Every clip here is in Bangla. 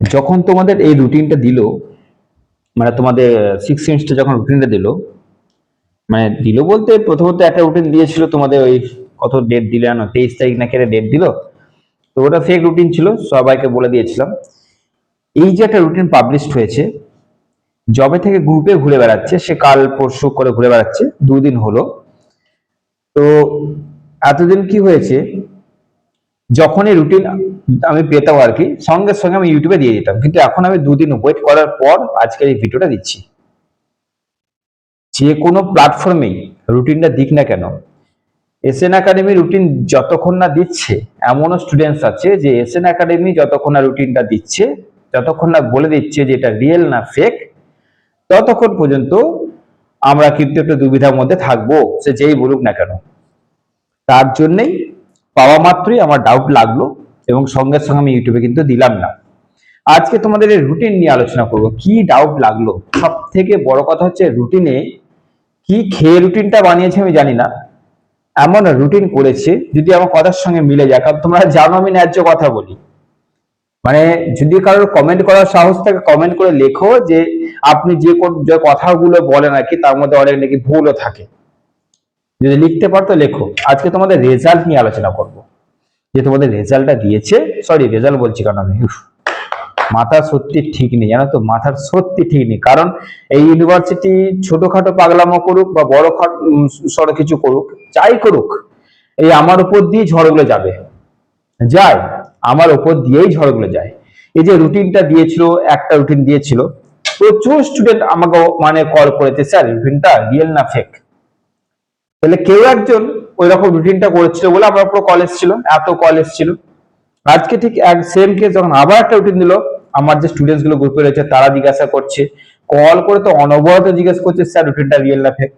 যখন তোমাদের এই রুটিনটা দিল মানে তোমাদের সিক্স সেমিস্টার যখন রুটিনটা দিল মানে দিল বলতে প্রথমত একটা রুটিন দিয়েছিল তোমাদের ওই কত ডেট দিলে জানো? তেইশ তারিখ নাকি একটা ডেট দিল? তো ওটা ফেক রুটিন ছিল, সবাইকে বলে দিয়েছিলাম। এই যে একটা রুটিন পাবলিশড হয়েছে জবে থেকে গ্রুপে ঘুরে বেড়াচ্ছে, সে কাল পরশু করে ঘুরে বেড়াচ্ছে, দুদিন হলো। তো এতদিন কি হয়েছে যখন এই রুটিন আমি পেতাম আর কি, সঙ্গে সঙ্গে আমি ইউটিউবে দিয়ে দিতাম। কিন্তু এখন আমি দুদিন ওয়েট করার পর আজকের এই ভিডিওটা দিচ্ছি। যে কোনো প্ল্যাটফর্মেই রুটিনটা দিক না কেন। এসএন একাডেমি রুটিন যতক্ষণ না দিচ্ছে, এমনও স্টুডেন্টস আছে যে এসএন একাডেমি যতক্ষণ না রুটিনটা দিচ্ছে, যতক্ষণ না বলে দিচ্ছে যে এটা রিয়েল না ফেক ততক্ষণ পর্যন্ত আমরা কিন্তু একটু দুবিধার মধ্যে থাকব, সে যেই বলুক না কেন। তার জন্যই পাওয়া মাত্রই আমার ডাউট লাগল এবং সঙ্গে সঙ্গে আমি ইউটিউবে কিন্তু দিলাম না। আজকে তোমাদের এই রুটিন নিয়ে আলোচনা করব। কি ডাউট লাগল? সব থেকে বড় কথা হচ্ছে রুটিনে কি খেয়ে রুটিনটা বানিয়েছে আমি জানি না। এমন রুটিন করেছে, যদি আমার কথার সঙ্গে মিলে যায়, কারণ তোমরা জানো আমি ন্যায্য কথা বলি। মানে যদি কারোর কমেন্ট করার সাহস থাকে কমেন্ট করে লেখো যে আপনি যে কোন- যে কথাগুলো বলেন আর কি তার মধ্যে অনেক নাকি ভুলও থাকে। যদি লিখতে পারতো লেখো। আজকে তোমাদের রেজাল্ট নিয়ে আলোচনা করব। যে তোমাদের রেজাল্টটা দিয়েছে সরি রেজাল্ট বলছি কারণ আমি? মাথা সত্যি ঠিক নেই, জানো তো? মাথার সত্যি ঠিক নেই। কারণ এই ইউনিভার্সিটি ছোটখাটো পাগলামো করুক বা বড় খাট- কিছু করুক, যাই করুক, এই আমার উপর দিয়ে ঝড়গুলো যাবে। যায় আমার উপর দিয়েই ঝড়গুলো যায়। এই যে রুটিনটা দিয়েছিল, একটা রুটিন দিয়েছিল, প্রচুর স্টুডেন্ট আমাকে মানে কল করেছে, স্যার রুটিনটা রিয়েল না ফেক তাহলে কেউ একজন ওই রকম রুটিনটা করেছিল বলে আমার পুরো কলেজ ছিল এত কলেজ ছিল আজকে ঠিক এক সেম কেস যখন আবার একটা রুটিন দিল আমার যে স্টুডেন্টসগুলো গ্রুপে রয়েছে, তারা জিজ্ঞাসা করছে। কল করে তো অনবরত জিজ্ঞাসা করছে স্যার রুটিনটা রিয়েল না ফেক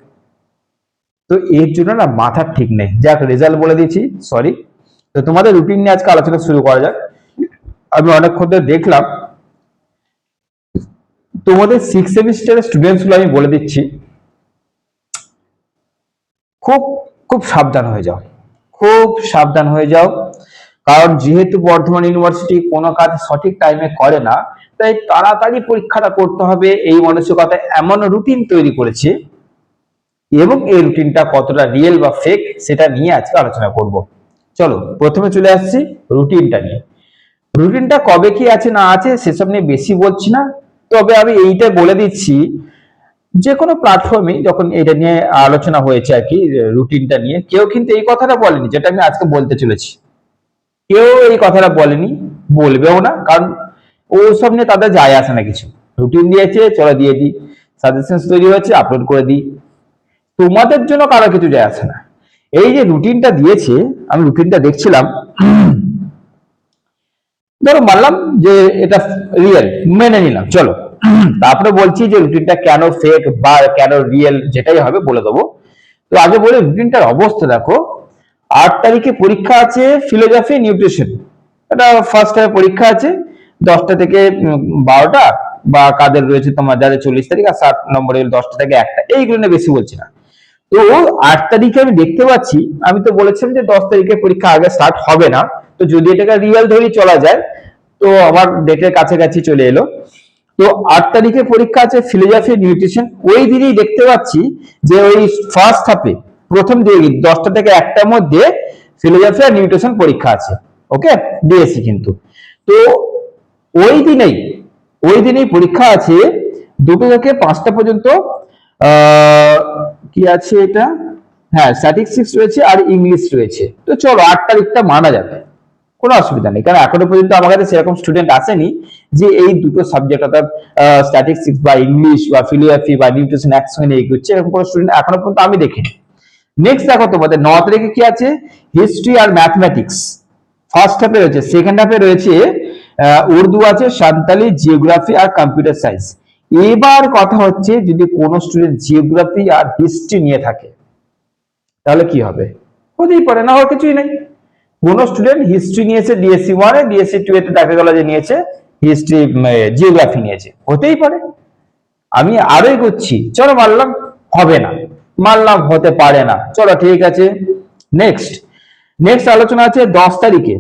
তো এর জন্য না মাথার ঠিক নেই। যাক রেজাল্ট বলে দিয়েছি সরি তো তোমাদের রুটিন নিয়ে আজকে আলোচনা শুরু করা যাক। আমি অনেকক্ষণ ধরে দেখলাম, তোমাদের সিক্স সেমিস্টারের স্টুডেন্টসগুলো আমি বলে দিচ্ছি, খুব খুব সাবধান হয়ে যাও। খুব সাবধান হয়ে যাও। কারণ যেহেতু বর্ধমান ইউনিভার্সিটি কোনো কাজ সঠিক টাইমে করে না, তাই তাড়াতাড়ি পরীক্ষাটা করতে হবে। এই মানসিকতা এমন রুটিন তৈরি করেছে এবং এই রুটিনটা কতটা রিয়েল বা ফেক সেটা নিয়ে আজকে আলোচনা করব। চলো, প্রথমে চলে আসছি রুটিনটা নিয়ে। রুটিনটা কবে কি আছে না আছে সেসব নিয়ে বেশি বলছি না, তবে আমি এইটা বলে দিচ্ছি যে কোনো প্ল্যাটফর্মে যখন এটা নিয়ে আলোচনা হয়েছে আর কি রুটিনটা নিয়ে, কেউ কিন্তু এই কথাটা বলেনি, যেটা আমি আজকে বলতে চলেছি। কেউ এই কথাটা বলেনি, বলবেও না, কারণ ওসব নিয়ে তাদের যায় আসে না কিছু। রুটিন দিয়েছে, চলো দিয়ে দিই। সাজেশন তৈরি হয়েছে আপলোড করে দিই। তোমাদের জন্য কারও কিছু যায় আসে না। এই যে রুটিনটা দিয়েছে, আমি রুটিনটা দেখছিলাম। ধরো মানলাম যে এটা রিয়েল মেনে নিলাম, চলো। তারপরে বলছি যে রুটিনটা কেন ফেক বা কেন রিয়েল যেটাই হবে বলে দেবো। তো আগে বলে রুটিনটার অবস্থা দেখো। আট তারিখে পরীক্ষা আছে ফিলোজফি নিউট্রিশন এটা ফার্স্ট টাইম পরীক্ষা আছে, দশটা থেকে বারোটা, বা কাদের রয়েছে তোমার যাদের চল্লিশ তারিখ আর ষাট নম্বরে দশটা থেকে একটা। এইগুলো নিয়ে বেশি বলছি না। তো আট তারিখে আমি দেখতে পাচ্ছি, আমি তো বলেছিলাম যে দশ তারিখে পরীক্ষা আগে স্টার্ট হবে না। তো যদি এটাকে রিয়েল ধরেই চলা যায়, তো আমার ডেটের কাছাকাছি চলে এলো। তো আট তারিখে পরীক্ষা আছে ফিলোজফি নিউট্রিশন ওই দিনই দেখতে পাচ্ছি যে ওই ফার্স্ট হাফে প্রথম দিকে দশটা থেকে একটার মধ্যে ফিলোজফি আর নিউট্রিশন পরীক্ষা আছে ওকে দিয়েছি কিন্তু। তো ওই দিনেই ওই দিনেই পরীক্ষা আছে, দুটো থেকে পাঁচটা পর্যন্ত কি আছে এটা? হ্যাঁ স্ট্যাটিস্টিক্স রয়েছে আর ইংলিশ রয়েছে। তো চলো, আট তারিখটা মানা যাবে। কোনো অসুবিধা নেই, কারণ এখনও পর্যন্ত আমার কাছে সেরকম স্টুডেন্ট আসেনি যে এই দুটো সাবজেক্ট অর্থাৎ স্ট্যাটিস্টিক্স বা ইংলিশ বা ফিলিওগ্রাফি বা নিউট্রিশন একসঙ্গে এগোচ্ছে এরকম কোনো স্টুডেন্ট এখনও পর্যন্ত আমি দেখিনি। নেক্সট দেখো তোমাদের ন তারিখে কি আছে? হিস্ট্রি আর ম্যাথমেটিক্স ফার্স্ট হাফে রয়েছে সেকেন্ড হাফে রয়েছে উর্দু আছে সান্তালি জিওগ্রাফি আর কম্পিউটার সায়েন্স এবার কথা হচ্ছে যদি কোনো স্টুডেন্ট জিওগ্রাফি আর হিস্ট্রি নিয়ে থাকে, তাহলে কি হবে? হতেই পারে, না হওয়ার কিছুই নাই। কোন স্টুডেন্ট হিস্ট্রি নিয়েছে ডিএসসি ওয়ানে ডিএসসি টু এতে দেখা গেল যে নিয়েছে হিস্ট্রি জিওগ্রাফি নিয়েছে। হতেই পারে। আমি আরোই করছি, চলো মারলাম হবে না। মারলাম, হতে পারে না। চলো, ঠিক আছে। নেক্সট নেক্সট আলোচনা আছে দশ তারিখে।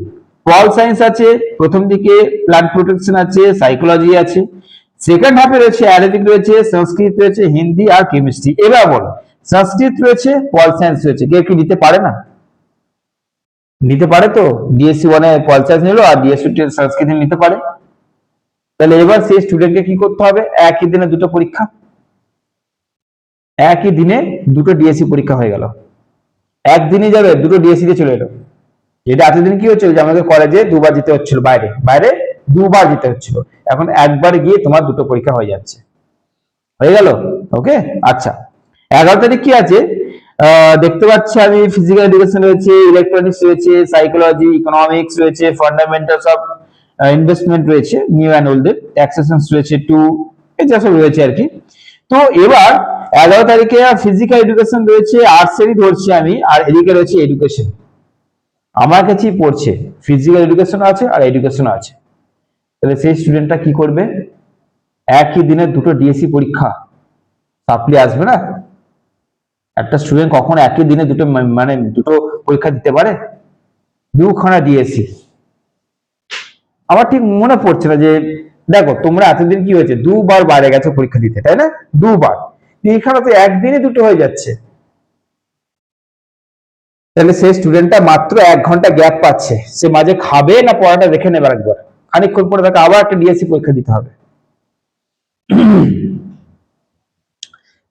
পল সায়েন্স আছে, প্রথম দিকে প্ল্যান্ট প্রোটেকশন আছে সাইকোলজি আছে। সেকেন্ড হাফে রয়েছে অ্যারাবিক রয়েছে সংস্কৃত রয়েছে হিন্দি আর কেমিস্ট্রি এবার বলো সংস্কৃত রয়েছে পল সায়েন্স রয়েছে। কেউ কি নিতে পারে না? নিতে পারে তো? ডিএসসি ওয়ানে পল সায়েন্স নিলো আর ডিএসসি সংস্কৃত নিতে পারে। তাহলে এবার সেই স্টুডেন্টকে কি করতে হবে? একই দিনে দুটো পরীক্ষা। একই দিনে দুটো ডিএসসি পরীক্ষা হয়ে গেল। একদিনে যাবে, দুটো ডিএসসি তে চলে এলো। এটা এতদিন কি হচ্ছিল যে আমাদের কলেজে দুবার যেতে হচ্ছিল, বাইরে বাইরে দুবার যেতে হচ্ছিল। এখন একবার গিয়ে তোমার দুটো পরীক্ষা হয়ে যাচ্ছে। হয়ে গেল? ওকে আচ্ছা। এগারো তারিখ কি আছে? দেখতে পাচ্ছি আমি ফিজিক্যাল এডুকেশন রয়েছে ইলেকট্রনিক্স রয়েছে সাইকোলজি ইকোনমিক্স রয়েছে ফান্ডামেন্টালস অফ ইনভেস্টমেন্ট রয়েছে নিউ অ্যান্ড ওল্ডের ট্যাক্সেশনস রয়েছে টু এটা সব রয়েছে আর কি। তো এবার এগারো তারিখে ফিজিক্যাল এডুকেশন রয়েছে আর্টসেরই ধরছি আমি, আর এদিকে রয়েছে এডুকেশন আমার কাছেই পড়ছে ফিজিক্যাল এডুকেশন আছে আর এডুকেশন আছে। তাহলে সেই স্টুডেন্টটা কি করবে? একই দিনে দুটো ডিএসসি পরীক্ষা। সাপ্লি আসবে না? একটা স্টুডেন্ট কখন একই দিনে দুটো মানে দুটো পরীক্ষা দিতে পারে? দুখানা ডিএসসি আমার ঠিক মনে পড়ছে না যে, দেখো, তোমরা এতদিন কি হয়েছে? দুবার বাইরে গেছো পরীক্ষা দিতে, তাই না? দুবার। এখানে তো একদিনে দুটো হয়ে যাচ্ছে। তাহলে সেই স্টুডেন্টটা মাত্র এক ঘণ্টা গ্যাপ পাচ্ছে। সে মাঝে খাবে না পড়াটা দেখে নেবে একবার খানিকক্ষণ পরে তাকে আবার একটা ডিএসসি পরীক্ষা দিতে হবে।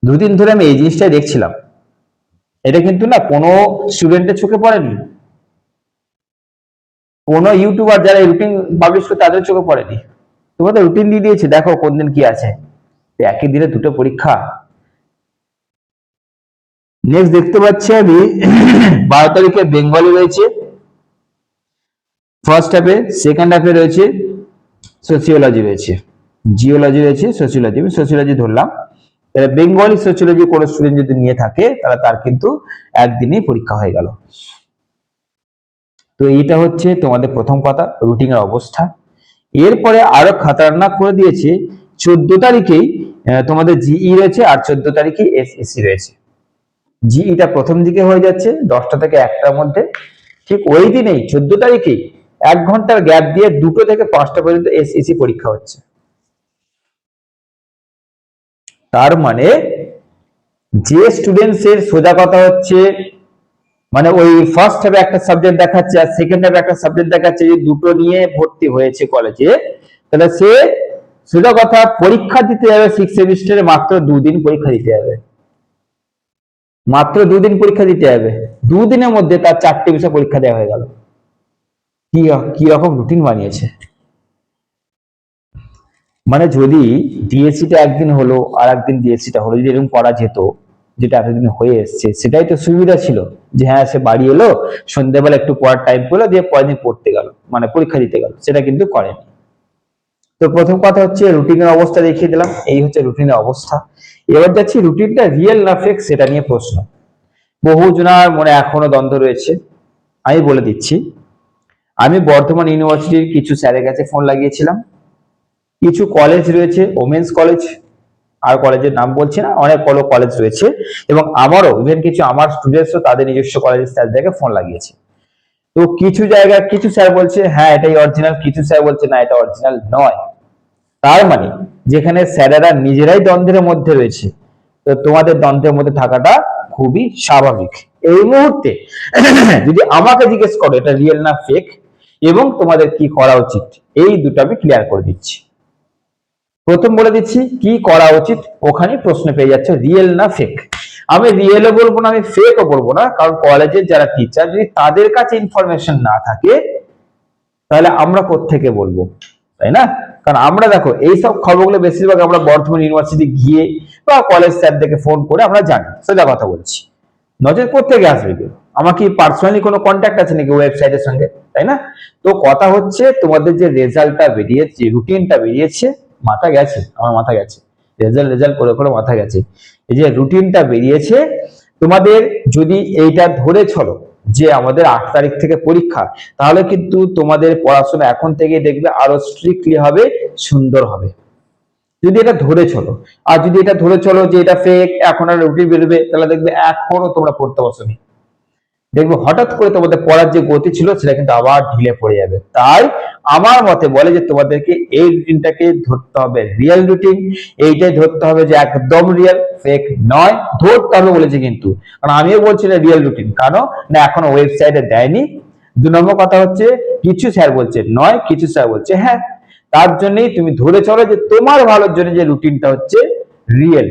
দুদিন ধরে আমি এই জিনিসটাই দেখছিলাম। এটা কিন্তু না কোনো স্টুডেন্টের চোখে পড়েনি। কোনো ইউটিউবার যারা রুটিন পাবলিশ করে তাদের চোখে পড়েনি। তোমাদের রুটিন দিয়ে দিয়েছে, দেখো কোন দিন কি আছে। একই দিনে দুটো পরীক্ষা। নেক্সট দেখতে পাচ্ছি আমি বারো তারিখে বেঙ্গলি রয়েছে। ফার্স্ট হাফে সেকেন্ড হাফে রয়েছে সোসিওলজি রয়েছে। জিওলজি রয়েছে সোসিওলজি আমি ধরলাম। তাহলে বেঙ্গলি সোসিওলজি কোনো স্টুডেন্ট যদি নিয়ে থাকে, তাহলে তার কিন্তু একদিনেই পরীক্ষা হয়ে গেল। তো এইটা হচ্ছে তোমাদের প্রথম কথা রুটিনের অবস্থা। এরপরে আরও খাতারনাক করে দিয়েছে, চোদ্দ তারিখেই তোমাদের জিই রয়েছে আর চোদ্দ তারিখে এসএসসি রয়েছে। জিইটা প্রথম দিকে হয়ে যাচ্ছে, দশটা থেকে একটার মধ্যে। ঠিক ওই দিনেই, চোদ্দ তারিখেই এক ঘণ্টার গ্যাপ দিয়ে দুটো থেকে পাঁচটা পর্যন্ত এসএসসি পরীক্ষা হচ্ছে। তার মানে যে স্টুডেন্টস এর সোজা কথা হচ্ছে মানে ওই ফার্স্ট হাফে একটা সাবজেক্ট দেখাচ্ছে আর সেকেন্ড হাফে একটা সাবজেক্ট দেখাচ্ছে যে দুটো নিয়ে ভর্তি হয়েছে কলেজে তাহলে সে সোজা কথা পরীক্ষা দিতে যাবে সিক্স সেমিস্টারে মাত্র দুদিন পরীক্ষা দিতে যাবে। মাত্র দুদিন পরীক্ষা দিতে যাবে দুদিনের মধ্যে তার চারটে বিষয় পরীক্ষা দেওয়া হয়ে গেল। কি কি রকম রুটিন বানিয়েছে? মানে যদি ডিএসসি টা একদিন হলো আর একদিন ডিএসসি টা হলো, যদি এরকম করা যেত, যেটা এতদিন হয়ে এসছে, সেটাই তো সুবিধা ছিল। যে হ্যাঁ সে বাড়ি এলো, সন্ধ্যেবেলা একটু পড়ার টাইম পেল, দিয়ে পরের দিন পড়তে গেল মানে পরীক্ষা দিতে গেল, সেটা কিন্তু করেনি। তো প্রথম কথা হচ্ছে রুটিনের অবস্থা দেখিয়ে দিলাম। এই হচ্ছে রুটিনের অবস্থা। এবার যাচ্ছি রুটিনটা রিয়েল না ফেক সেটা নিয়ে প্রশ্ন। বহু জনার মনে এখনও দ্বন্দ্ব রয়েছে। আমি বলে দিচ্ছি, আমি বর্ধমান ইউনিভার্সিটির কিছু স্যারের কাছে ফোন লাগিয়েছিলাম। কিছু কলেজ রয়েছে ওমেন্স কলেজ আর কলেজের নাম বলছি না, অনেক বড় কলেজ রয়েছে এবং আমারও ইভেন কিছু আমার স্টুডেন্টসও তাদের নিজস্ব কলেজের স্যারদেরকে ফোন লাগিয়েছে। তো কিছু জায়গায়, কিছু স্যার বলছে হ্যাঁ এটাই অরিজিনাল কিছু স্যার বলছে, না, এটা অরিজিনাল নয়। তার মানে যেখানে স্যারেরা নিজেরাই দ্বন্দ্বের মধ্যে রয়েছে, তো তোমাদের দ্বন্দ্বের মধ্যে থাকাটা খুবই স্বাভাবিক। এই মুহূর্তে যদি আমাকে জিজ্ঞেস করো এটা রিয়েল না ফেক এবং তোমাদের কি করা উচিত, এই দুটো আমি ক্লিয়ার করে দিচ্ছি। প্রথম বলে দিচ্ছি, কি করা উচিত ওখানে প্রশ্ন পেয়ে যাচ্ছে রিয়েল না ফেক আমি রিয়েলও বলব না, আমি ফেকও বলব না, কারণ কলেজের যারা টিচার যদি তাদের কাছে ইনফরমেশন না থাকে, তাহলে আমরা কোত্থেকে বলব? তাই না? কারণ আমরা দেখো, এইসব খবরগুলো বেশিরভাগ আমরা বর্ধমান ইউনিভার্সিটি গিয়ে বা কলেজ স্যারদেরকে ফোন করে আমরা জানি। সোজা কথা বলছি। নজর কোথেকে আসবে কেউ? আমার কি পার্সোনালি কোনো কন্ট্যাক্ট আছে নাকি ওয়েবসাইটের সঙ্গে? তাই না? তো কথা হচ্ছে, তোমাদের যে রেজাল্টটা বেরিয়েছে রুটিনটা বেরিয়েছে, মাথা গেছে, আমার মাথা গেছে। রেজাল্ট রেজাল্ট করে করে মাথা গেছে। এই যে রুটিনটা বেরিয়েছে, তোমাদের যদি এইটা ধরে চলো যে আমাদের আট তারিখ থেকে পরীক্ষা, তাহলে কিন্তু তোমাদের পড়াশোনা এখন থেকে দেখবে আরও স্ট্রিক্টলি হবে, সুন্দর হবে। যদি এটা ধরে চলো, আর যদি এটা ধরে চলো যে এটা ফেক এখন আর রুটি বেরোবে, তাহলে দেখবে এখনও তোমরা পড়তে বসনি। দেখবে হঠাৎ করে তোমাদের পড়ার যে গতি ছিল, সেটা কিন্তু আবার ঢিলে পড়ে যাবে। তাই আমার মতে বলে যে তোমাদেরকে এই রুটিনটাকে ধরতে হবে। রিয়েল রুটিন এইটাই ধরতে হবে যে একদম রিয়েল ফেক নয়, ধরতে হবে বলেছে কিন্তু। কারণ আমিও বলছি না রিয়েল রুটিন কারণ না, এখনও ওয়েবসাইটে দেয়নি। দু নম্বর কথা হচ্ছে, কিছু স্যার বলছে নয়, কিছু স্যার বলছে হ্যাঁ। তার জন্যই তুমি ধরে চলো যে তোমার ভালোর জন্য যে রুটিনটা হচ্ছে রিয়েল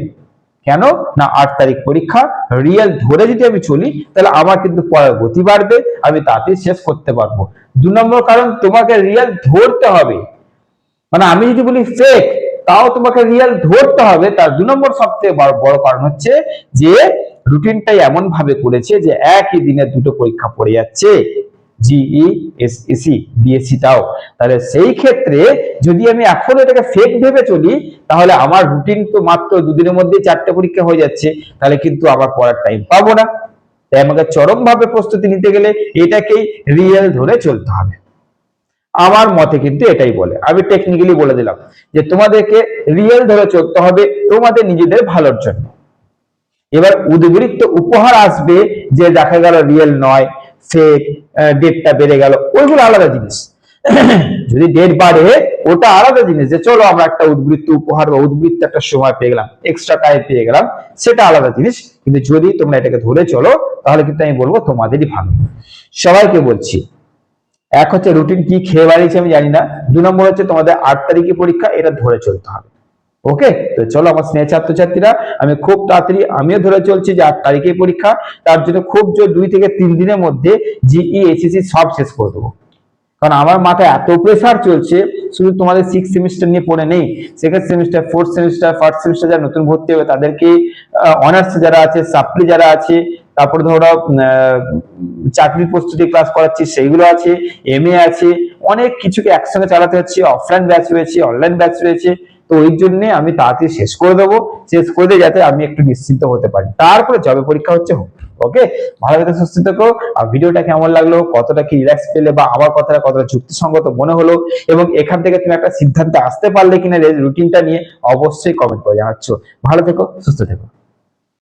কেন? না আট তারিখ পরীক্ষা রিয়েল ধরে যদি আমি চলি, তাহলে আমার কিন্তু পড়ার গতি বাড়বে, আমি তাতে শেষ করতে পারব। দু নম্বর কারণ, তোমাকে রিয়েল ধরতে হবে। মানে আমি যদি বলি ফেক তাও তোমাকে রিয়েল ধরতে হবে। তার দু নম্বর সবথেকে বড় বড় কারণ হচ্ছে যে রুটিনটাই এমন ভাবে করেছে যে, একই দিনে দুটো পরীক্ষা পড়ে যাচ্ছে। জিই বিএসসি টাও তাহলে সেই ক্ষেত্রে যদি আমি এখন এটাকে ফেক ভেবে চলি, তাহলে আমার রুটিন তো মাত্র দুদিনের মধ্যেই চারটে পরীক্ষা হয়ে যাচ্ছে, তাহলে কিন্তু আবার পড়ার টাইম পাবো না। তাই আমাকে চরম ভাবে প্রস্তুতি নিতে গেলে এটাকেই রিয়েল ধরে চলতে হবে। আমার মতে কিন্তু এটাই বলে। আমি টেকনিক্যালি বলে দিলাম যে তোমাদেরকে রিয়েল ধরে চলতে হবে তোমাদের নিজেদের ভালোর জন্য। এবার উদ্বৃত্ত উপহার আসবে যে দেখা গেল রিয়েল নয় ফেক ডেটটা বেড়ে গেল। ওইগুলো আলাদা জিনিস। যদি ডেট বাড়ে, ওটা আলাদা জিনিস যে চলো আমরা একটা উদ্বৃত্ত উপহার বা উদ্বৃত্ত একটা সময় পেয়ে গেলাম এক্সট্রা টাইম পেয়ে গেলাম, সেটা আলাদা জিনিস। কিন্তু যদি তোমরা এটাকে ধরে চলো, তাহলে কিন্তু আমি বলব তোমাদেরই ভালো। সবাইকে বলছি, এক হচ্ছে রুটিন কি খেয়ে বাড়িয়েছে আমি জানি না। দু নম্বর হচ্ছে তোমাদের আট তারিখে পরীক্ষা, এটা ধরে চলতে হবে। ওকে তো চলো আমার স্নেহ ছাত্রছাত্রীরা, আমি খুব তাড়াতাড়ি, আমিও ধরে চলছি যে আট তারিখে পরীক্ষা। তার জন্য খুব জোর দুই থেকে তিন দিনের মধ্যে জিই এসএসসি সব শেষ করে দেবো। কারণ আমার মাথায় এত প্রেসার চলছে, শুধু তোমাদের সিক্স সেমিস্টার নিয়ে পড়ে নেই second semester fourth semester first semester যারা নতুন ভর্তি হবে, তাদেরকে অনার্স যারা আছে সাপ্লি যারা আছে, তারপরে ধরো চাকরির প্রস্তুতি ক্লাস করাচ্ছি, সেইগুলো আছে এম আছে, অনেক কিছুকে একসঙ্গে চালাতে হচ্ছে অফলাইন ব্যাচ রয়েছে অনলাইন ব্যাচ রয়েছে। তো ওই জন্য আমি তাড়াতাড়ি শেষ করে দেবো। শেষ করে দিয়ে যাতে আমি একটু নিশ্চিন্ত হতে পারি। তারপরে জবে পরীক্ষা হচ্ছে ওকে ভালো থেকে, সুস্থ থেকো। আর ভিডিওটা কেমন লাগল, কতটা কি রিল্যাক্স পেলে বা আমার কথাটা কতটা যুক্তিসঙ্গত মনে হলো এবং এখান থেকে তুমি একটা সিদ্ধান্তে আসতে পারলে কিনা রুটিনটা নিয়ে অবশ্যই কমেন্ট করে জানাচ্ছ। ভালো থেকো, সুস্থ থেকো।